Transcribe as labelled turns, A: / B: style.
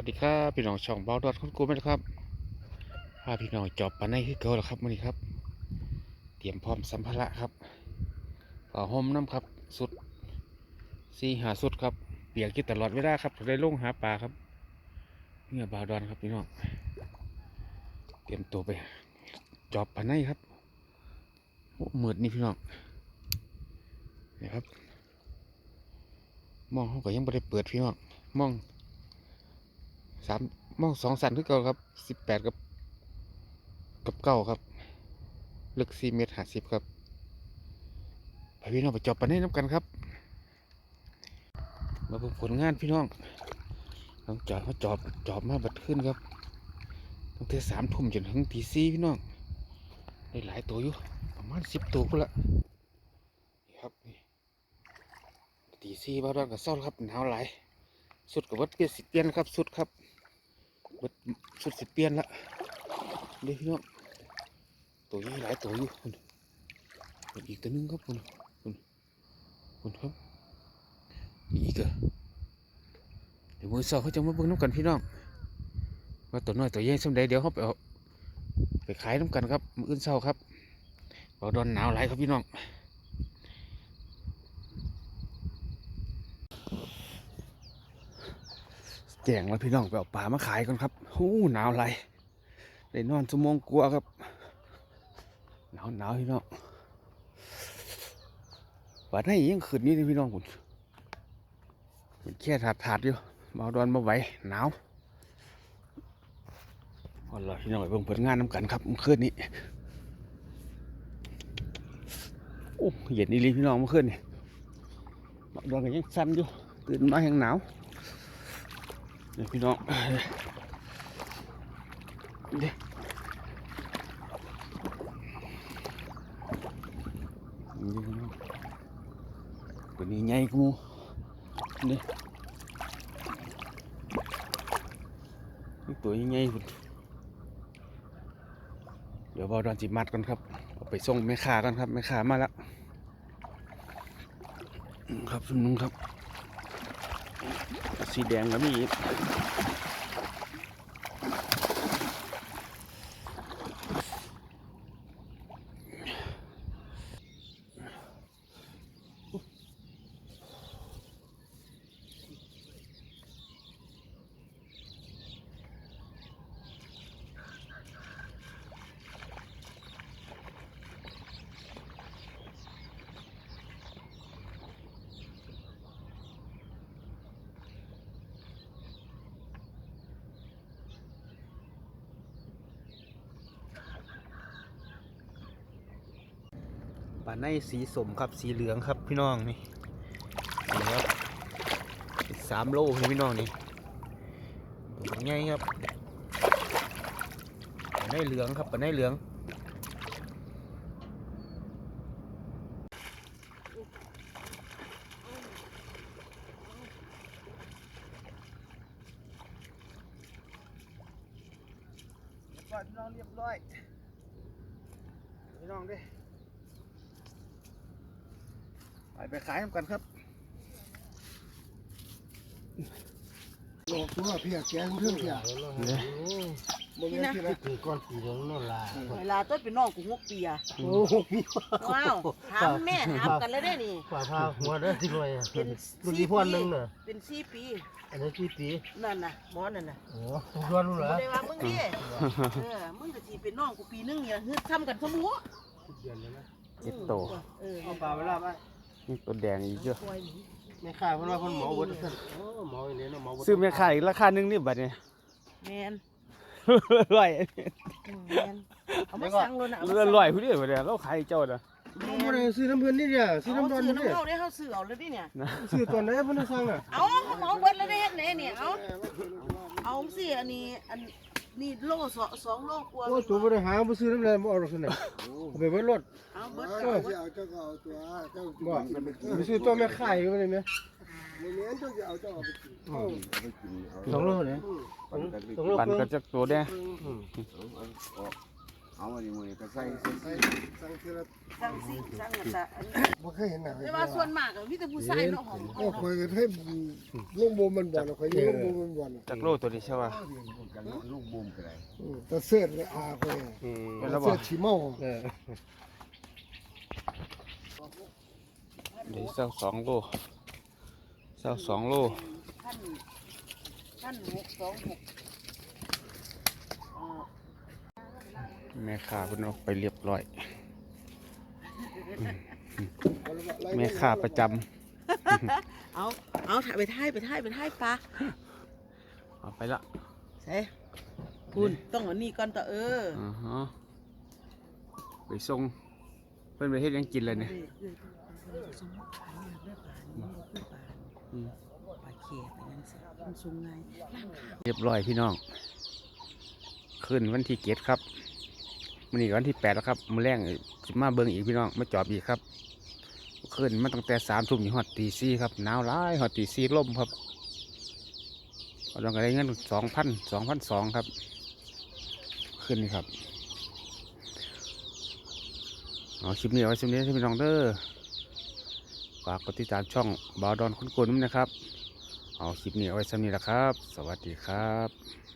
A: วัสดีครับพี่น้องช่องเบาดอดคุณกูไหมครับพาพี่น้องจอบปานในคือเก่าแล้วครับวันนี้ครับ เตรียมพร้อมสัมภาระครับผ้าห่มน้ำครับสุดสี่หาสุดครับเปียกอยู่ตลอดเวลาครับได้ลงหาปลาครับเนี่ยบาดอนครับพี่น้องเตรียมตัวไป จอบปานในครับโอ้มืดนี่พี่น้องนี่ครับมองเขาก็ยังไม่ได้เปิดพี่น้องมอง สามมองสองสันคือเก่าครับสิบแปดกับกับเก้าครับลึกสี่เมตรห้าสิบครับไปพี่น้องไปจอบปันให้น้ำกันครับ มาเบิ่งผลงานพี่น้องต้องจอดเขาจอบจอบมาบัดขึ้นครับตั้งแต่สามทุ่มจนถึงตีสี่พี่น้องได้หลายตัวอยู่ประมาณสิบตัวพุ่นละครับตีสี่บ้านเรากับเศร้าครับหนาวหลาย สุดกับวัดเปลี่ยนสิเปียนครับสุดครับวัดสุดสิเปียนละเดี๋ยวพี่น้องตัวนี้หลายตัวอยู่คุณอีกตัวหนึงครับคุณคุณคุณครับมีอีกเหรอเดี๋ยวมือสองเขาจะมาเบิ่งน้ำกันพี่น้องว่าตัวน้อยตัวใหญ่สมใดเดี๋ยวเขาไปเอาไปขายน้ำกันครับมืออื่นเศร้าครับเราโดนหนาวหลายครับพี่น้อง แจงแล้วพี่น้องไปเอาปลามาขายก่อนครับโอ้หนาวไรได้นอนชั่วโมงกลัวครับ หนาวหนาวพี่น้องวันนี้ยังขืนนี้เลยพี่น้องคุณมันแค่ถาดถาดอยู่มาดอนมาไหวหนาวเอ๋อพี่น้องไปเบิ่งผลงานน้ำกันครับเมื่อคืนนี้โอ้เย็นนี่ลีพี่น้องเมื่อคืนนี่มาดอนก็ยังสั่นอยู่ตื่นมาแห้งหนาว นี่พี่น้องเด็นี่พี่น้องตัวนี้ใหญ่กูเนี่นี่ตัวใหญ่ๆพุ่นเดี๋ยวบอดอนจิมัดกันครับเอาไปส่งแม่ค้ากันครับแม่ค้ามาแล้วครับคุณนุ้งครับ สีแดงก็มีอีก ปลาในสีสมครับสีเหลืองครับพี่น้องนี่นี่ครับสามโลพี่น้องนี่ตัวใหญ่ครับปลาในเหลืองครับปลาในเหลืองก่อนพี่น้องเรียบร้อยพี่น้องเด้ ไปไปขายน้ำกันครับ
B: โลกตัวเพียแกงเพื่อนเพีย
A: เนี่ย
B: บ่แม่นที่ละ
C: คือก้อนปีนึงนั่นล่ะ
D: เวลาต้นเป็นน้องกูหกปีอะ
C: โอ้โหมี
D: ว้าวถามแม่ถามกันเลยได้นี่
C: ฝ่าพาหัวได้ที่รวย
D: เป็น
C: รุ่น
D: สี่
C: นี้
D: ปี
C: พ่อนึงน่ะ
D: เป็นสี่ปี
C: อันนี้กี่ปี
D: นั่นน่ะหมอนั่นน่ะ
C: โอ้ทุกวันรู้เหรอ
D: บ่ได้ว่ามึงดิเออมึงก็สิเป็นน้องกูปีนึงเนี่ยฮึดทำกันสมู
C: เดือนแล้วนะ
A: เจ็ดโต
D: เออ
C: เอาปลาเวลาไป
A: นี่ตัวแดงอีกเยอะ
D: ปล่อยหนี
C: แม่ค้าเพิ่นว่าเพิ่นหมอเบิดซั่นโอ้หมออีนี่เนาะหมอเบิด
A: ซื้อแม่ขายราคาหนึงนี่บัดเนี่ย
D: แมน
A: ร้อย
D: อืมแมนเอามาสั่งเลยนะเอามา
A: เรือ
D: สั่ง
A: ร้อยผู้เดียวบัดเนี่ยเราขายเจ้าน่ะ
D: แม
B: บ่
D: น
B: ได้ซื้อน้ำเพิ่นนี่เด้อซื้อ
D: เอา
B: น้ำดอน
D: ซื้อ
B: นี่
D: น้ำ
B: เด้อ
D: เข้าได้เขาซื้อเอาเลยดิเนี่ย
B: ซื้อตอนไหนเพิ่นได้สั่งอะ
D: เอาเขาเหมาเบิดแล้วได้เฮ็ดไหนเนี่ยเอาเอาสิอันนี้อัน นี่โลสองสองโลกว่า
B: โอ้ตัวบ่ได้หาบ่ซื้อน้ำแลบ่เอาหรอกซั่นน่ะเอาไปเบิดรถ
D: เอาเบิด
B: เอ
D: เอา
B: อ
D: เบิด
E: เอาเจ้าก็เอาตัวเจ้า
B: บ่ไปซื้อตัวแม่ขายก็ได้แม่
E: โมเมนต์เจ้าจะเอาเจ้าเอาไปกินเอาไปกินเอา
B: สองโลเท่าไหร่
E: ปั่นกันไป
C: ต้องล
A: ปั่น
C: ง
A: ก็จะตัวแดง
E: เอา เอาออกเอาอันนี้มือก็ใส่ใส่สั่งทีละ
D: สั่งสิสั่งอันละอันนี้
B: บ่เคยเห็นหน้า
D: แต่ว่าส่วนมากก็มีแต่ผู้ชายเนาะหอม
B: ก็คอยกันให้ลูกบมมันบ่อนคอยลูกบมมันบ่อน
A: จากโลตัวนี้ใช่ป่ะ
E: กันลูกบุ้มก็ได้
B: แต่เสื้อเลยอาคอย
C: อืม
A: เป็นแล้วบ่
B: เสื้อชีเมา
C: เออ
A: เดี๋ยวเศร้าสองโลเศร้าสองโล
D: ท่านท่านหกสองหกเอ่อ
A: แม่ค้าเพิ่นเอาไปเรียบร้อย แม่ค้าประจำ
D: เอา เอาถ่ายไปถ่ายไปถ่ายไปถ่ายปลา
A: เอาไปละ
D: ใช่คุณต้องอันนี้ก่อนต่อเออ
A: อ่าฮะไปส่งเพิ่นไปเฮ็ดหยังกินเลยเนี่ยอืม
D: ปลาเขียไปยังสิมันสูงไงล่างขาว
A: เรียบร้อยพี่น้อง ขึ้นวันที่เจ็ดครับ มันนี้วันที่แปดแล้วครับมือแรงสิมาเบิ่งอีกพี่น้องมาจอบอีกครับขึ้นมาตั้งแต่สามทุ่มถึงฮอดตีสี่ครับหนาวร้ายฮอดตีสี่ลมครับเราต้องได้เงินสองพันสองพันสองครับ ขึ้นครับเอาคลิปนี้เอาไว้คลิปนี้ให้พี่น้องเด้อฝากกดติดตามช่องบาวดอนคุณกุลนะครับ เอาคลิปนี้เอาไว้สำนี้และครับ สวัสดีครับ